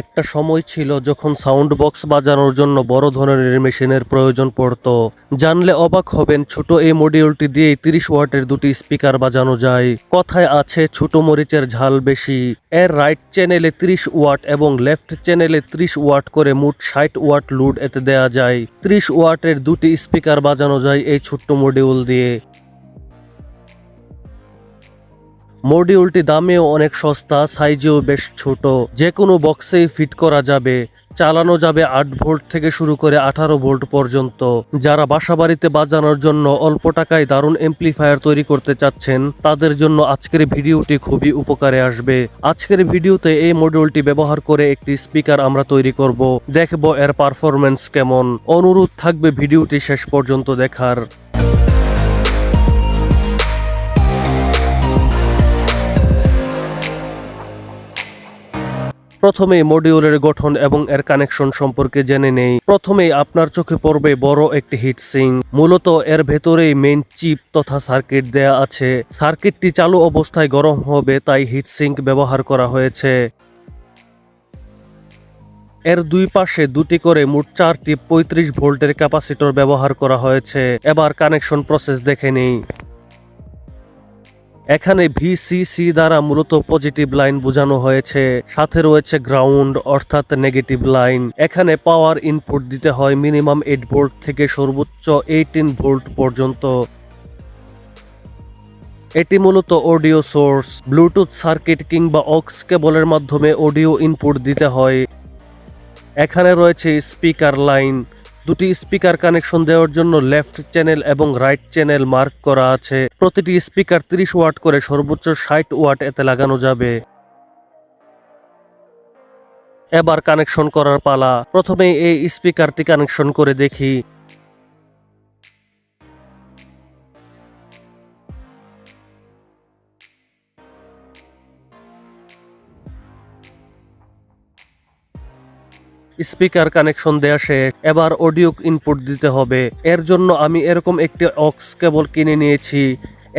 একটা সময় ছিল যখন সাউন্ড বক্স বাজানোর জন্য বড় ধরনের মেশিনের প্রয়োজন পড়ত। জানলে অবাক হবেন, ছোট এই মডিউলটি দিয়ে তিরিশ ওয়াটের দুটি স্পিকার বাজানো যায়। কথায় আছে, ছোট মরিচের ঝাল বেশি। এর রাইট চ্যানেলে 30 ওয়াট এবং লেফট চ্যানেলে 30 ওয়াট করে মোট ষাট ওয়াট লোড এতে দেয়া যায়। 30 ওয়াটের দুটি স্পিকার বাজানো যায় এই ছোট্ট মডিউল দিয়ে। মডিউলটি দামেও অনেক সস্তা, সাইজেও বেশ ছোট। যে কোনো বক্সেই ফিট করা যাবে। চালানো যাবে আট ভোল্ট থেকে শুরু করে আঠারো ভোল্ট পর্যন্ত। যারা বাসাবাড়িতে বাজানোর জন্য অল্প টাকায় দারুণ এমপ্লিফায়ার তৈরি করতে চাচ্ছেন, তাদের জন্য আজকের ভিডিওটি খুবই উপকারে আসবে। আজকের ভিডিওতে এই মডিউলটি ব্যবহার করে একটি স্পিকার আমরা তৈরি করব। দেখব এর পারফরমেন্স কেমন। অনুরোধ থাকবে ভিডিওটি শেষ পর্যন্ত দেখার। প্রথমে মডিউলের গঠন এবং এর কানেকশন সম্পর্কে জেনে নেই। প্রথমেই আপনার চোখে পড়বে বড় একটি হিট সিং মূলত এর ভেতরেই মেইন চিপ তথা সার্কিট দেয়া আছে। সার্কিটটি চালু অবস্থায় গরম হবে, তাই হিট সিঙ্ক ব্যবহার করা হয়েছে। এর দুই পাশে দুটি করে মোট চারটি পঁয়ত্রিশ ভোল্টের ক্যাপাসিটর ব্যবহার করা হয়েছে। এবার কানেকশন প্রসেস দেখে নেই। এখানে ভিসিসি দ্বারা মূলত পজিটিভ লাইন বোঝানো হয়েছে। সাথে রয়েছে গ্রাউন্ড অর্থাৎ নেগেটিভ লাইন এখানে পাওয়ার ইনপুট দিতে হয় মিনিমাম এইট ভোল্ট থেকে সর্বোচ্চ এইটিন ভোল্ট পর্যন্ত। এটি মূলত অডিও সোর্স ব্লুটুথ সার্কিট কিংবা অক্স কেবলের মাধ্যমে অডিও ইনপুট দিতে হয়। এখানে রয়েছে স্পিকার লাইন দুটি স্পিকার কানেকশন দেওয়ার জন্য লেফট চ্যানেল এবং রাইট চ্যানেল মার্ক করা আছে। প্রতিটি স্পিকার 30 ওয়াট করে সর্বোচ্চ ষাট ওয়াট এতে লাগানো যাবে। এবার কানেকশন করার পালা। প্রথমে এই স্পিকারটি কানেকশন করে দেখি। স্পিকার কানেকশন দেয়া শেষ এবার অডিও ইনপুট দিতে হবে। এর জন্য আমি এরকম একটি অক্স কেবল কিনে নিয়েছি।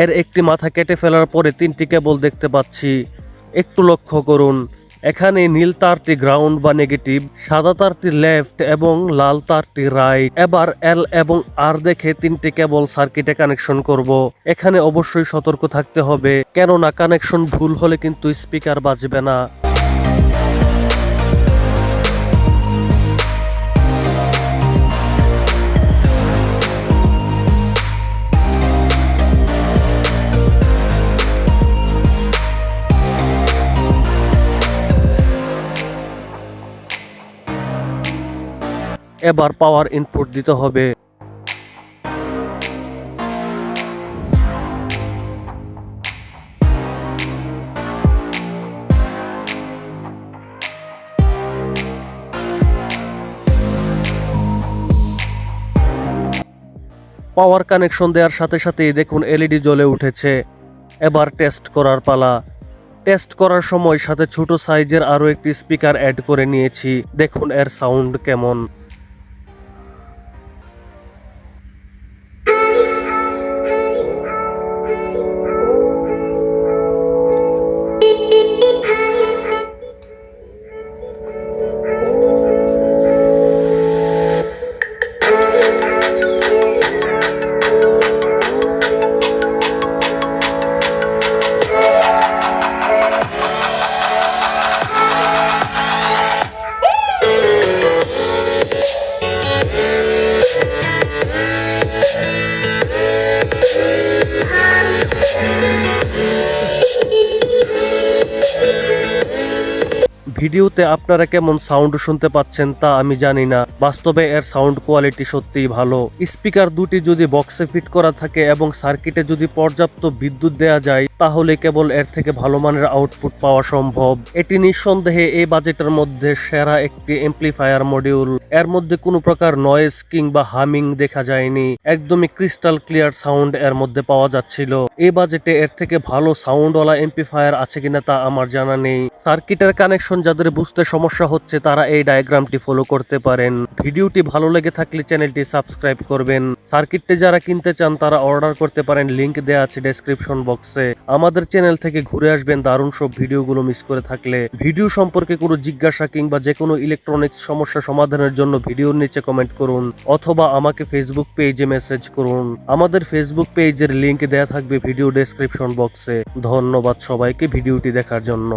এর একটি মাথা কেটে ফেলার পরে তিনটি কেবল দেখতে পাচ্ছি। একটু লক্ষ্য করুন, এখানে নীল তারটি গ্রাউন্ড বা নেগেটিভ সাদা তারটি লেফট এবং লাল তারটি রাইট এবার এল এবং আর দেখে তিনটি কেবল সার্কিটে কানেকশন করব। এখানে অবশ্যই সতর্ক থাকতে হবে, কেননা কানেকশন ভুল হলে কিন্তু স্পিকার বাজবে না। এবার পাওয়ার ইনপুট দিতে হবে। পাওয়ার কানেকশন দেওয়ার সাথে সাথেই দেখুন এলইডি জ্বলে উঠেছে। এবার টেস্ট করার পালা। টেস্ট করার সময় সাথে ছোট সাইজের আরও একটি স্পিকার অ্যাড করে নিয়েছি। দেখুন এর সাউন্ড কেমন। ভিডিওতে আপনারা কেমন সাউন্ড শুনতে পাচ্ছেন তা আমি জানি না। বাস্তবে এর সাউন্ড কোয়ালিটি সত্যিই ভালো। স্পিকার দুটি যদি বক্সে ফিট করা থাকে এবং সার্কিটে যদি পর্যাপ্ত বিদ্যুৎ দেয়া যায় তাহলে কেবল এর থেকে ভালো মানের আউটপুট পাওয়া সম্ভব। এটি নিঃসন্দেহে এই বাজেটের মধ্যে সেরা একটি এমপ্লিফায়ার মডিউল এর মধ্যে কোনো প্রকার নয়েজ কিংবা হামিং দেখা যায়নি। একদমই ক্রিস্টাল ক্লিয়ার সাউন্ড এর মধ্যে পাওয়া যাচ্ছিল। এই বাজেটে এর থেকে ভালো সাউন্ডওয়ালা এমপ্লিফায়ার আছে কিনা তা আমার জানা নেই। সার্কিটের কানেকশন যাদের বুঝতে সমস্যা হচ্ছে, তারা এই ডায়াগ্রামটি ফলো করতে পারেন। ভিডিওটি ভালো লেগে থাকলে চ্যানেলটি সাবস্ক্রাইব করবেন। সার্কিটটি যারা কিনতে চান, তারা অর্ডার করতে পারেন। লিংক দেওয়া আছে ডেসক্রিপশন বক্সে আমাদের চ্যানেল থেকে ঘুরে আসবেন, দারুণ সব ভিডিওগুলো মিস করে থাকলে। ভিডিও সম্পর্কে কোনো জিজ্ঞাসা কিংবা যে কোনো ইলেকট্রনিক্স সমস্যা সমাধানের জন্য ভিডিওর নিচে কমেন্ট করুন, অথবা আমাকে ফেসবুক পেজে মেসেজ করুন। আমাদের ফেসবুক পেজের লিংক দেওয়া থাকবে ভিডিও ডেসক্রিপশন বক্সে ধন্যবাদ সবাইকে ভিডিওটি দেখার জন্য।